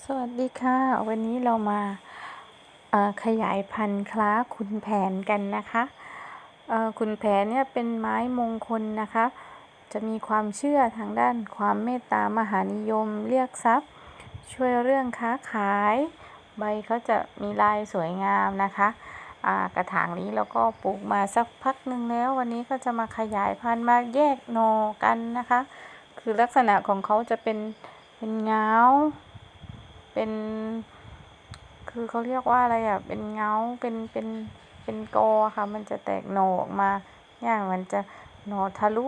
สวัสดีค่ะ วันนี้เรามาขยายพันธุ์คล้าขุนแผนกันนะคะเอ่อขุนแผนเนี่ยเป็นไม้มงคลนะคะ จะมีความเชื่อทางด้านความเมตตามหานิยมเรียกทรัพย์ ช่วยเรื่องค้าขาย ใบเขาจะมีลายสวยงามนะคะกระถางนี้เราก็ปลูกมาสักพักหนึ่งแล้ว วันนี้ก็จะมาขยายพันธุ์มาแยกหนอกันนะคะ คือลักษณะของเขาจะเป็นเป็นเงา เป็น คือเขาเรียกว่าอะไรอะ เป็นเงา เป็น เป็น เป็นกอค่ะ มันจะแตกหน่อออกมาเนี่ยมันจะหน่อทะลุ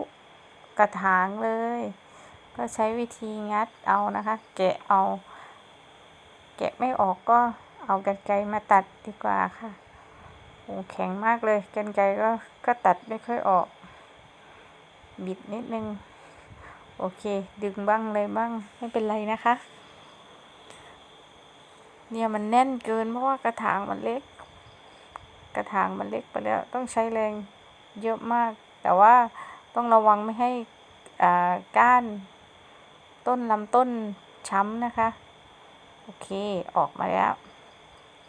กระถางเลย ก็ใช้วิธีงัดเอานะคะ แกะเอา แกะไม่ออกก็เอากรรไกรมาตัดดีกว่าค่ะโอ้แข็งมากเลยกรรไกรก็ ก็ตัดไม่ค่อยออก บิดนิดนึง โอเค ดึงบ้างเลยบ้าง ไม่เป็นไรนะคะ เนี่ยมันแน่นเกินเพราะว่ากระถางมันเล็ก กระถางมันเล็กไปแล้วต้องใช้แรงเยอะมาก แต่ว่าต้องระวังไม่ให้อ่าก้านต้นลำต้นช้ำนะคะ โอเคออกมาแล้ว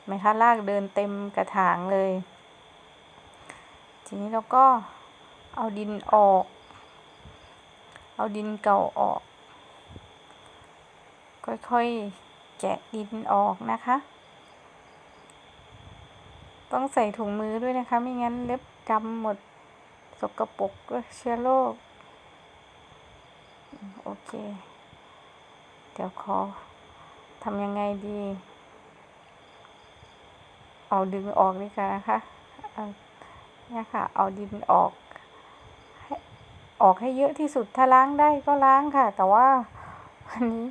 ไหมคะลากเดินเต็มกระถางเลย ทีนี้เราก็เอาดินออก เอาดินเก่าออก ค่อยๆ แกะดินออกนะคะ ต้องใส่ถุงมือด้วยนะคะ ไม่งั้นเล็บดำหมดสกปรกเชื้อโรคโอเค เดี๋ยวขอทำยังไงดี เอาดึงออกดีกว่านะคะเนี่ยค่ะ เอาดินออก ออกให้เยอะที่สุดถ้าล้างได้ก็ล้างค่ะ แต่ว่าวันนี้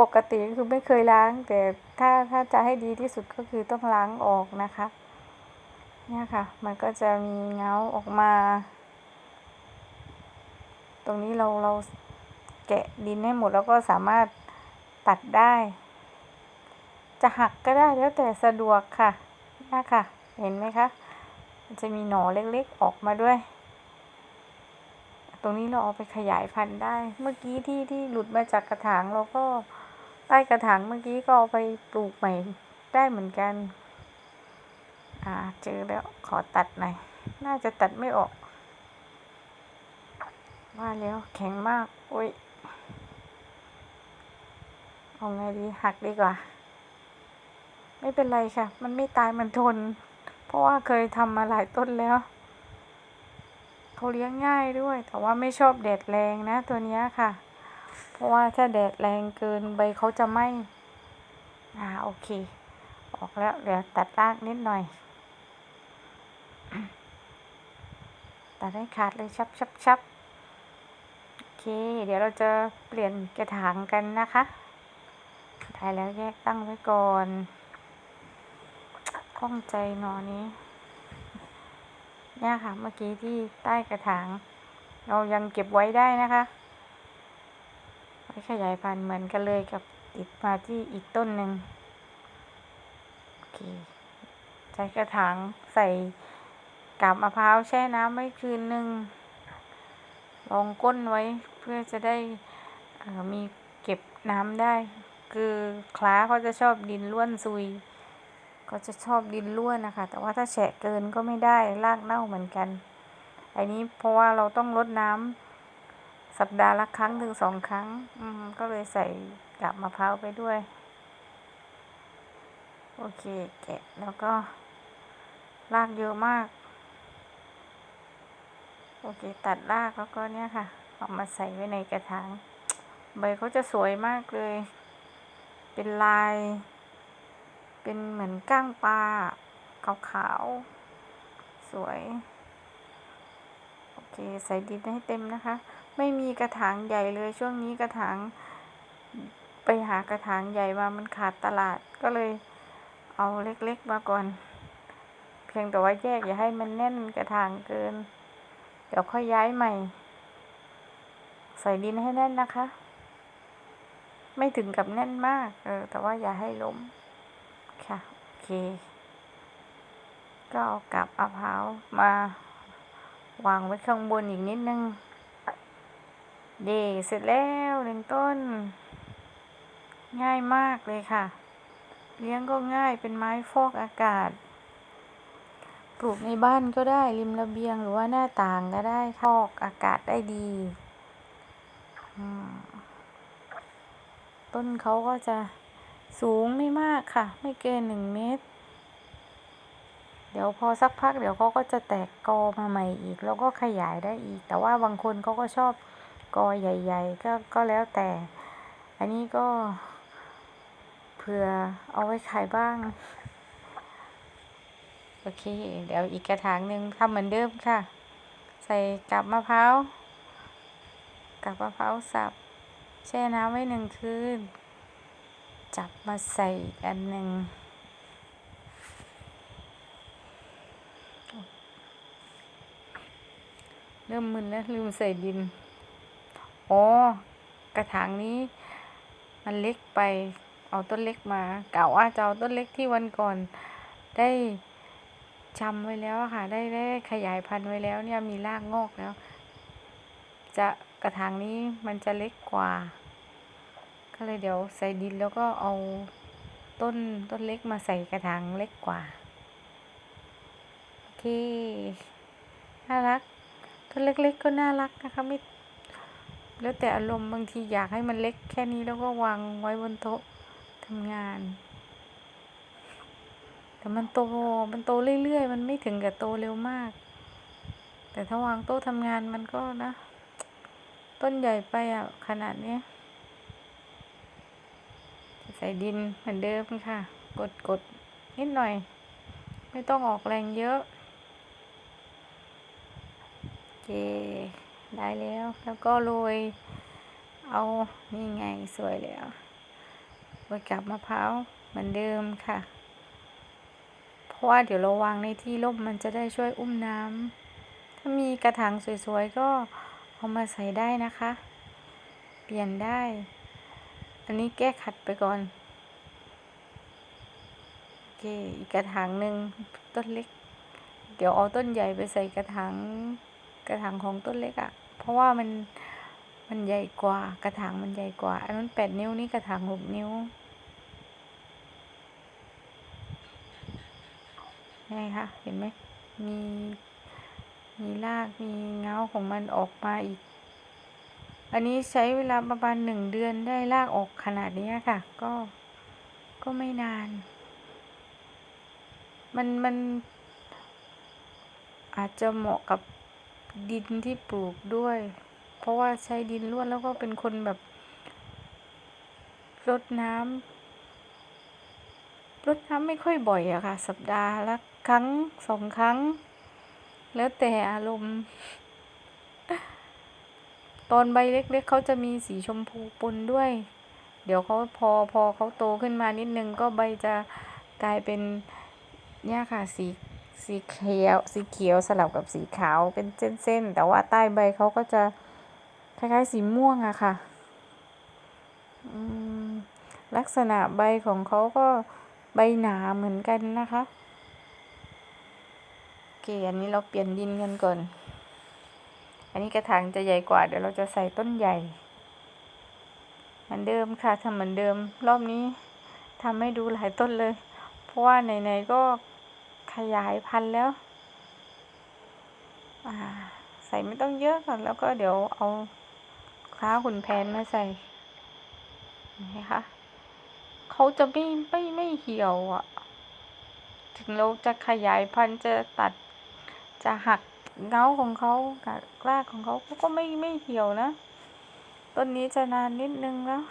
ปกติคือไม่เคยล้าง แต่ถ้าถ้าจะให้ดีที่สุดก็คือต้องล้างออกนะคะ เนี่ยค่ะ มันก็จะมีเงาออกมา ตรงนี้เราเราแกะดินให้หมดแล้วก็สามารถตัดได้ จะหักก็ได้แล้วแต่สะดวกค่ะนี่ค่ะ เห็นไหมคะมันจะมีหน่อเล็กๆออกมาด้วย ตรงนี้เราเอาไปขยายพันธุ์ได้ เมื่อกี้ที่ที่หลุดมาจากกระถางเราก็ ใต้กระถางเมื่อกี้ก็เอาไปปลูกใหม่ได้เหมือนกัน อ่าเจอแล้วขอตัดหน่อย น่าจะตัดไม่ออก ว่าแล้วแข็งมากโอ้ยเอาไงดีหักดีกว่า ไม่เป็นไรค่ะ มันไม่ตายมันทน เพราะว่าเคยทำมาหลายต้นแล้วเขาเลี้ยงง่ายด้วย แต่ว่าไม่ชอบแดดแรงนะตัวนี้ค่ะ เพราะว่าถ้าแดดแรงเกินใบเขาจะไหม้อ่าโอเค ออกแล้วเดี๋ยวตัดรากนิดหน่อย ตัดให้ขาดเลยชับชับชับโอเค เดี๋ยวเราจะเปลี่ยนกระถางกันนะคะได้แล้วแยกตั้งไว้ก่อนข้องใจหนอนี้เนี่ยค่ะเมื่อกี้ที่ใต้กระถาง เรายังเก็บไว้ได้นะคะ ไว้ขยายพันธุ์เหมือนกันเลยกับติดมาที่อีกต้นหนึ่งโอเคใช้กระถางใส่กาบมะพร้าวแช่น้ำไว้คืนหนึ่งรองก้นไว้เพื่อจะได้มีเก็บน้ำได้ คือคล้าเขาจะชอบดินล้วนซุย ก็จะชอบดินล้วนนะคะ แต่ว่าถ้าแฉะเกินก็ไม่ได้รากเน่าเหมือนกัน อันนี้เพราะว่าเราต้องลดน้ำ สัปดาห์ละครั้งถึงสองครั้ง อืมก็เลยใส่กาบมะพร้าวไปด้วย โอเค แกะแล้วก็รากเยอะมาก โอเค ตัดรากแล้วก็เนี่ยค่ะเอามาใส่ไว้ในกระถางใบเขาจะสวยมากเลย เป็นลาย เป็นเหมือนก้างปลาขาวๆสวย โอเค ใส่ดินให้เต็มนะคะ ไม่มีกระถางใหญ่เลยช่วงนี้กระถางไปหากระถางใหญ่มามันขาดตลาดก็เลยเอาเล็กๆมาก่อน เพียงแต่ว่าแยกอย่าให้มันแน่นกระถางเกิน เดี๋ยวค่อยย้ายใหม่ ใส่ดินให้แน่นนะคะ ไม่ถึงกับแน่นมาก เออ แต่ว่าอย่าให้ล้ม ค่ะ โอเค ก็เอากับมะพร้าวมาวางไว้ข้างบนอีกนิดนึง เดเสร็จแล้วหนึ่งต้น ง่ายมากเลยค่ะ เลี้ยงก็ง่ายเป็นไม้ฟอกอากาศ ปลูกในบ้านก็ได้ริมระเบียงหรือว่าหน้าต่างก็ได้ฟอกอากาศได้ดี ต้นเขาก็จะสูงไม่มากค่ะ ไม่เกินหนึ่งเมตร เดี๋ยวพอสักพักเดี๋ยวเขาก็จะแตกกอมาใหม่อีก แล้วก็ขยายได้อีก แต่ว่าบางคนเขาก็ชอบ กอใหญ่ ๆ ก็ก็แล้วแต่ อันนี้ก็เผื่อเอาไว้ขายบ้าง โอเค เดี๋ยวอีกกระถางหนึ่งทำเหมือนเดิมค่ะ ใส่กับมะพร้าวกับมะพร้าวสับ แช่น้ำไว้หนึ่งคืน จับมาใส่อีกอันหนึ่งเริ่มมึนแล้วลืมใส่ดิน อ๋อกระถางนี้ มันเล็กไป เอาต้นเล็กมากะว่าจะเอาต้นเล็กที่วันก่อนได้จำไว้แล้วค่ะ ได้ได้ขยายพันธุ์ไว้แล้วเนี่ยมีรากงอกแล้ว จะกระถางนี้มันจะเล็กกว่า ก็เลยเดี๋ยวใส่ดินแล้วก็เอาต้นต้นเล็กมาใส่กระถางเล็กกว่าโอเคน่ารักต้นเล็กๆก็น่ารักนะคะไม่ แล้วแต่อารมณ์บางทีอยากให้มันเล็กแค่นี้แล้วก็วางไว้บนโต๊ะทำงาน แต่มันโตมันโตเรื่อยๆ มันไม่ถึงกับโตเร็วมาก แต่ถ้าวางโต๊ะทำงานมันก็นะ ต้นใหญ่ไปอะขนาดเนี้ยใส่ดินเหมือนเดิมค่ะ กดกดนิดหน่อย ไม่ต้องออกแรงเยอะ โอเค ได้แล้ว แล้วก็โรยเอานี่ไงสวยแล้วโรยกับมะพร้าวเหมือนเดิมค่ะ เพราะว่าเดี๋ยวเราวางในที่ร่มมันจะได้ช่วยอุ้มน้ำถ้ามีกระถางสวยๆก็เอามาใส่ได้นะคะ เปลี่ยนได้ อันนี้แก้ขัดไปก่อนโอเคอีกกระถางหนึ่งต้นเล็ก เดี๋ยวเอาต้นใหญ่ไปใส่กระถางกระถางของต้นเล็กอะ่ะ เพราะว่ามันมันใหญ่กว่ากระถางมันใหญ่กว่า อันนั้นแปดนิ้วนี่กระถางหกนิ้วไงคะเห็นไหมมีมีรากมีเงาของมันออกมาอีก อันนี้ใช้เวลาประมาณหนึ่งเดือนได้รากออกขนาดนี้ค่ะ ก็ก็ไม่นาน มันมันอาจจะเหมาะกับ ดินที่ปลูกด้วย เพราะว่าใช้ดินล้วนแล้วก็เป็นคนแบบรดน้ำรดน้ำไม่ค่อยบ่อยอะค่ะ สัปดาห์ละครั้งสองครั้ง แล้วแต่อารมณ์ ตอนใบเล็กๆเขาจะมีสีชมพูปนด้วย เดี๋ยวเขาพอพอเขาโตขึ้นมานิดนึงก็ใบจะกลายเป็นเนี่ยค่ะสี สีเขียวสีเขียวสลับกับสีขาวเป็นเส้นๆ แต่ว่าใต้ใบเขาก็จะคล้ายๆสีม่วงอะค่ะ ลักษณะใบของเขาก็ใบหนาเหมือนกันนะคะโอเคอันนี้เราเปลี่ยนดินกันก่อน อันนี้กระถางจะใหญ่กว่า เดี๋ยวเราจะใส่ต้นใหญ่ เหมือนเดิมค่ะทำเหมือนเดิม รอบนี้ทำให้ดูหลายต้นเลย เพราะว่าไหนๆก็ ขยายพันธุ์แล้วใส่ไม่ต้องเยอะก่อนแล้วก็เดี๋ยวเอาคล้าหุ่นแผนมาใส่นะคะเขาจะไม่ไม่ไม่เหี่ยวอะ ถึงเราจะขยายพันธุ์จะตัดจะหักเงาของเขากับรากของเขาก็ไม่ไม่เหี่ยวนะ ต้นนี้จะนานนิดนึงแล้ว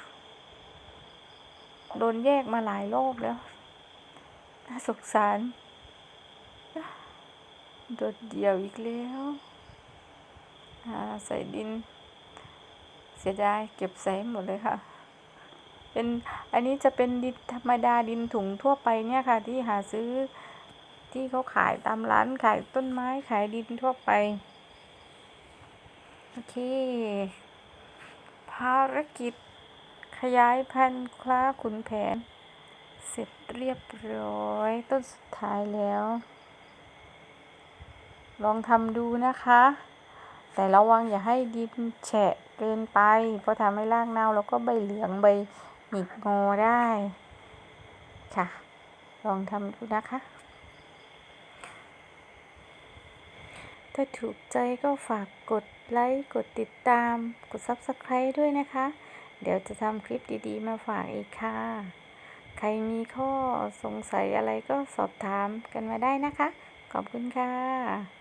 โดนแยกมาหลายรอบแล้ว น่าสงสาร โดดเดี่ยวอีกแล้วใส่ดิน เสียดายเก็บใส่หมดเลยค่ะ เป็นอันนี้จะเป็นดินธรรมดาดินถุงทั่วไปเนี่ยค่ะ ที่หาซื้อที่เขาขายตามร้านขายต้นไม้ขายดินทั่วไป โอเค ภารกิจขยายพันธุ์คล้าขุนแผน เสร็จเรียบร้อยต้นสุดท้ายแล้ว ลองทำดูนะคะ แต่ระวังอย่าให้ดินแฉะเกินไป เพราะทำให้รากเน่าแล้วก็ใบเหลืองใบหงิกงอได้ ค่ะ ลองทำดูนะคะ ถ้าถูกใจก็ฝากกดไลค์ กดติดตาม กด Subscribe ด้วยนะคะ เดี๋ยวจะทำคลิปดีๆ มาฝากอีกค่ะ ใครมีข้อสงสัยอะไรก็สอบถามกันมาได้นะคะ ขอบคุณค่ะ